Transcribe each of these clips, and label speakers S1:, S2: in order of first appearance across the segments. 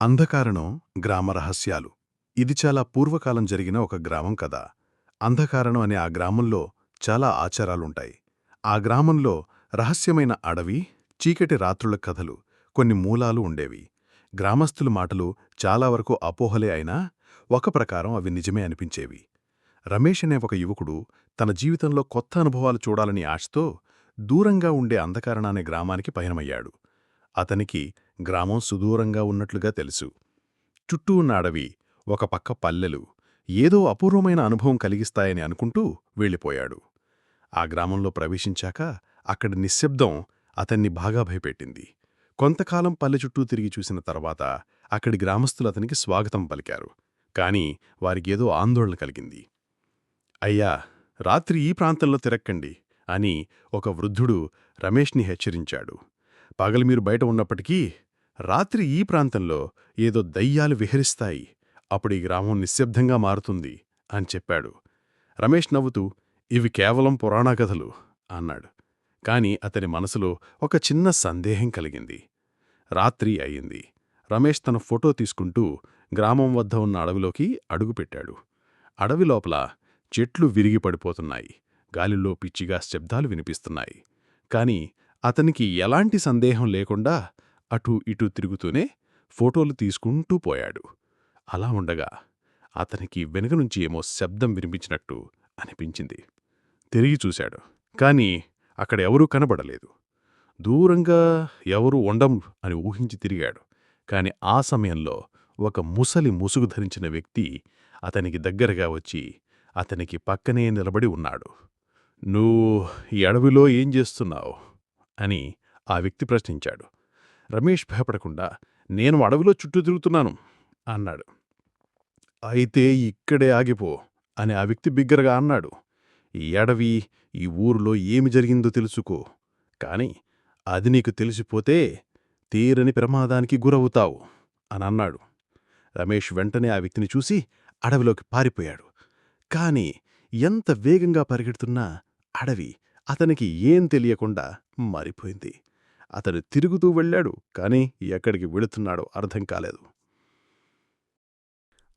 S1: అంధకారణం గ్రామ రహస్యాలు. ఇది చాలా పూర్వకాలం జరిగిన ఒక గ్రామం కదా. అంధకారణం అనే ఆ గ్రామంలో చాలా ఆచారాలుంటాయి. ఆ గ్రామంలో రహస్యమైన అడవి చీకటి రాత్రుల కథలు కొన్ని మూలాలు ఉండేవి. గ్రామస్తుల మాటలు చాలా వరకు అపోహలే అయినా ఒక ప్రకారం అవి నిజమే అనిపించేవి. రమేష్ అనే ఒక యువకుడు తన జీవితంలో కొత్త అనుభవాలు చూడాలని ఆశతో దూరంగా ఉండే అంధకారణ అనే గ్రామానికి పయనమయ్యాడు. అతనికి గ్రామం సుదూరంగా ఉన్నట్లుగా తెలుసు. చుట్టూ ఉన్న అడవి ఒక పక్క పల్లెలు ఏదో అపూర్వమైన అనుభవం కలిగిస్తాయని అనుకుంటూ వెళ్ళిపోయాడు. ఆ గ్రామంలో ప్రవేశించాక అక్కడి నిశ్శబ్దం అతన్ని బాగా భయపెట్టింది. కొంతకాలం పల్లె చుట్టూ తిరిగి చూసిన తర్వాత అక్కడి గ్రామస్తులు అతనికి స్వాగతం పలికారు. కాని వారికేదో ఆందోళన కలిగింది. అయ్యా రాత్రి ఈ ప్రాంతంలో తిరక్కండి అని ఒక వృద్ధుడు రమేష్ని హెచ్చరించాడు. పగలు మీరు బయట ఉన్నప్పటికీ రాత్రి ఈ ప్రాంతంలో ఏదో దయ్యాలు విహరిస్తాయి. అప్పుడు ఈ గ్రామం నిశ్శబ్దంగా మారుతుంది అని చెప్పాడు. రమేష్ నవ్వుతూ ఇవి కేవలం పురాణకథలు అన్నాడు. కాని అతని మనసులో ఒక చిన్న సందేహం కలిగింది. రాత్రి అయింది. రమేష్ తన ఫోటో తీసుకుంటూ గ్రామం వద్ద ఉన్న అడవిలోకి అడుగుపెట్టాడు అడవి లోపల చెట్లు విరిగి పడిపోతున్నాయి. గాలిలో పిచ్చిగా శబ్దాలు వినిపిస్తున్నాయి. కాని అతనికి ఎలాంటి సందేహం లేకుండా అటూ ఇటూ తిరుగుతూనే ఫోటోలు తీసుకుంటూ పోయాడు. అలా ఉండగా అతనికి వెనుక నుంచి ఏమో శబ్దం వినిపించినట్టు అనిపించింది. తిరిగి చూశాడు. కాని అక్కడ ఎవరూ కనబడలేదు. దూరంగా ఎవరూ ఉండం అని ఊహించి తిరిగాడు. కాని ఆ సమయంలో ఒక ముసలి ముసుగు ధరించిన వ్యక్తి అతనికి దగ్గరగా వచ్చి అతనికి పక్కనే నిలబడి ఉన్నాడు. నువ్వు ఈ అడవిలో ఏం చేస్తున్నావు? అని ఆ వ్యక్తి ప్రశ్నించాడు. రమేష్ భయపడకుండా నేను అడవిలో చుట్టూ తిరుగుతున్నాను అన్నాడు. అయితే ఇక్కడే ఆగిపో అని ఆ వ్యక్తి బిగ్గరగా అన్నాడు. ఈ అడవి ఈ ఊరిలో ఏమి జరిగిందో తెలుసుకో. కాని అది నీకు తెలిసిపోతే తీరని ప్రమాదానికి గురవుతావు అని అన్నాడు. రమేష్ వెంటనే ఆ వ్యక్తిని చూసి అడవిలోకి పారిపోయాడు. కాని ఎంత వేగంగా పరిగెడుతున్నా అడవి అతనికి ఏం తెలియకుండా మారిపోయింది. అతడు తిరుగుతూ వెళ్ళాడు కాని ఎక్కడికి వెళుతున్నాడో అర్థం కాలేదు.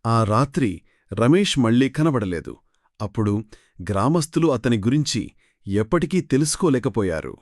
S2: ఆ రాత్రి రమేష్ మళ్ళీ కనబడలేదు. అప్పుడు గ్రామస్తులు అతని గురించి ఎప్పటికీ తెలుసుకోలేకపోయారు.